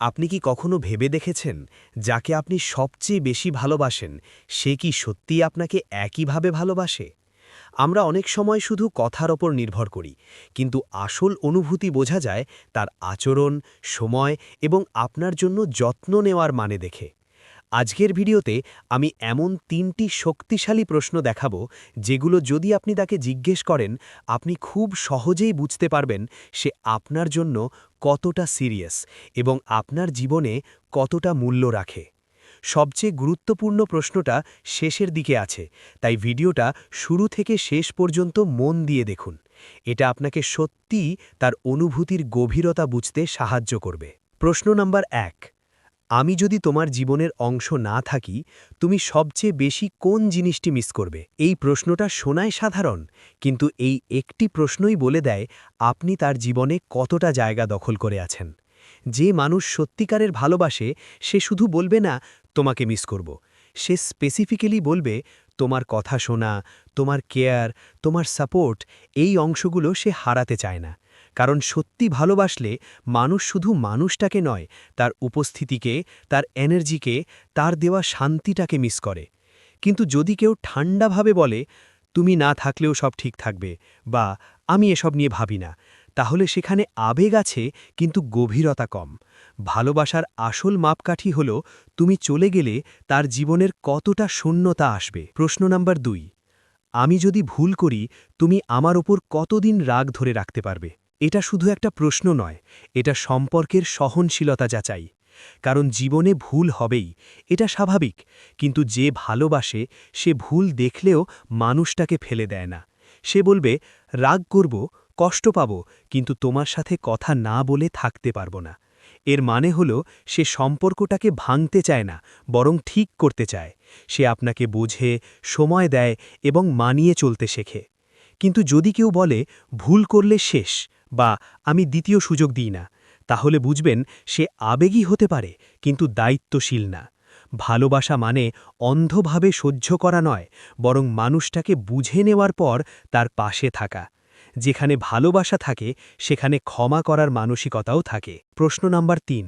আপনি কি কখনো ভেবে দেখেছেন যাকে আপনি সবচেয়ে বেশি ভালোবাসেন, সে কি সত্যি আপনাকে একইভাবে ভালোবাসে? আমরা অনেক সময় শুধু কথার ওপর নির্ভর করি, কিন্তু আসল অনুভূতি বোঝা যায় তার আচরণ, সময় এবং আপনার জন্য যত্ন নেওয়ার মানে দেখে। আজকের ভিডিওতে আমি এমন তিনটি শক্তিশালী প্রশ্ন দেখাব, যেগুলো যদি আপনি তাকে জিজ্ঞেস করেন, আপনি খুব সহজেই বুঝতে পারবেন সে আপনার জন্য কতটা সিরিয়াস এবং আপনার জীবনে কতটা মূল্য রাখে। সবচেয়ে গুরুত্বপূর্ণ প্রশ্নটা শেষের দিকে আছে, তাই ভিডিওটা শুরু থেকে শেষ পর্যন্ত মন দিয়ে দেখুন। এটা আপনাকে সত্যিই তার অনুভূতির গভীরতা বুঝতে সাহায্য করবে। প্রশ্ন নাম্বার এক আমি যদি তোমার জীবনের অংশ না থাকি, তুমি সবচেয়ে বেশি কোন জিনিসটি মিস করবে? এই প্রশ্নটা শোনায় সাধারণ, কিন্তু এই একটি প্রশ্নই বলে দেয় আপনি তার জীবনে কতটা জায়গা দখল করে আছেন। যে মানুষ সত্যিকারের ভালোবাসে, সে শুধু বলবে না, তোমাকে মিস করব। সে স্পেসিফিক্যালি বলবে, তোমার কথা শোনা, তোমার কেয়ার তোমার সাপোর্ট এই অংশগুলো সে হারাতে চায় না। কারণ সত্যি ভালোবাসলে মানুষ শুধু মানুষটাকে নয়, তার উপস্থিতিকে, তার এনার্জিকে, তার দেওয়া শান্তিটাকে মিস করে। কিন্তু যদি কেউ ঠান্ডাভাবে বলে, তুমি না থাকলেও সব ঠিক থাকবে বা আমি এসব নিয়ে ভাবি না তাহলে সেখানে আবেগ আছে কিন্তু গভীরতা কম। ভালোবাসার আসল মাপকাঠি হল, তুমি চলে গেলে তার জীবনের কতটা শূন্যতা আসবে। প্রশ্ন নাম্বার দুই, আমি যদি ভুল করি, তুমি আমার ওপর কতদিন রাগ ধরে রাখতে পারবে? এটা শুধু একটা প্রশ্ন নয়, এটা সম্পর্কের সহনশীলতা যাচাই। কারণ জীবনে ভুল হবেই, এটা স্বাভাবিক, কিন্তু যে ভালোবাসে, সে ভুল দেখলেও মানুষটাকে ফেলে দেয় না। সে বলবে, রাগ করব, কষ্ট পাব, কিন্তু তোমার সাথে কথা না বলে থাকতে পারব না। এর মানে হল, সে সম্পর্কটাকে ভাঙতে চায় না, বরং ঠিক করতে চায়। সে আপনাকে বোঝে, সময় দেয় এবং মানিয়ে চলতে শেখে। কিন্তু যদি কেউ বলে, ভুল করলে শেষ বা আমি দ্বিতীয় সুযোগ দিই না, তাহলে বুঝবেন সে আবেগী হতে পারে, কিন্তু দায়িত্বশীল না। ভালোবাসা মানে অন্ধভাবে সহ্য করা নয়, বরং মানুষটাকে বুঝে নেওয়ার পর তার পাশে থাকা। যেখানে ভালোবাসা থাকে, সেখানে ক্ষমা করার মানসিকতাও থাকে। প্রশ্ন নাম্বার তিন,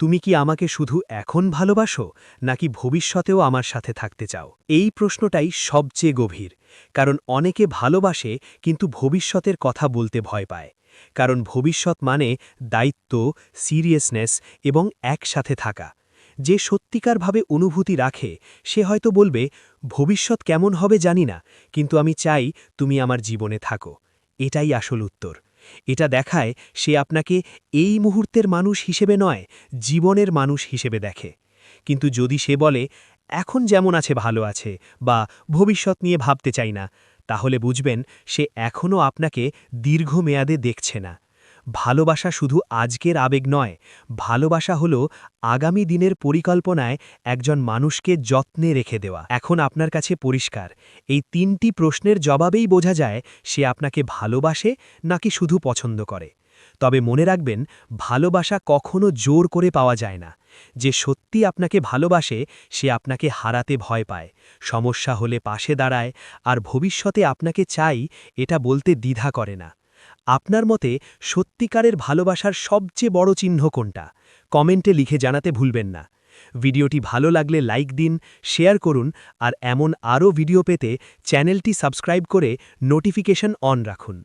তুমি কি আমাকে শুধু এখন ভালোবাসো, নাকি ভবিষ্যতেও আমার সাথে থাকতে চাও? এই প্রশ্নটাই সবচেয়ে গভীর, কারণ অনেকে ভালোবাসে, কিন্তু ভবিষ্যতের কথা বলতে ভয় পায়। কারণ ভবিষ্যৎ মানে দায়িত্ব সিরিয়াসনেস এবং একসাথে থাকা। যে সত্যিকারভাবে অনুভূতি রাখে, সে হয়তো বলবে, ভবিষ্যৎ কেমন হবে জানি না, কিন্তু আমি চাই তুমি আমার জীবনে থাকো। এটাই আসল উত্তর। এটা দেখায় সে আপনাকে এই মুহূর্তের মানুষ হিসেবে নয়, জীবনের মানুষ হিসেবে দেখে। কিন্তু যদি সে বলে, এখন যেমন আছে ভালো আছে বা ভবিষ্যৎ নিয়ে ভাবতে চাই না তাহলে বুঝবেন সে এখনও আপনাকে দীর্ঘমেয়াদে দেখছে না। ভালোবাসা শুধু আজকের আবেগ নয়, ভালোবাসা হল আগামী দিনের পরিকল্পনায় একজন মানুষকে যত্নে রেখে দেওয়া। এখন আপনার কাছে পরিষ্কার, এই তিনটি প্রশ্নের জবাবেই বোঝা যায় সে আপনাকে ভালোবাসে নাকি শুধু পছন্দ করে। তবে মনে রাখবেন, ভালোবাসা কখনো জোর করে পাওয়া যায় না। যে সত্যি আপনাকে ভালোবাসে, সে আপনাকে হারাতে ভয় পায়। সমস্যা হলে পাশে দাঁড়ায়, আর ভবিষ্যতে আপনাকে চাই, এটা বলতে দ্বিধা করে না। আপনার মতে, সত্যিকারের ভালোবাসার সবচেয়ে বড় চিহ্ন কোনটা? কমেন্টে লিখে জানাতে ভুলবেন না। ভিডিওটি ভালো লাগলে লাইক দিন, শেয়ার করুন, আর এমন আরও ভিডিও পেতে চ্যানেলটি সাবস্ক্রাইব করে নোটিফিকেশন অন রাখুন।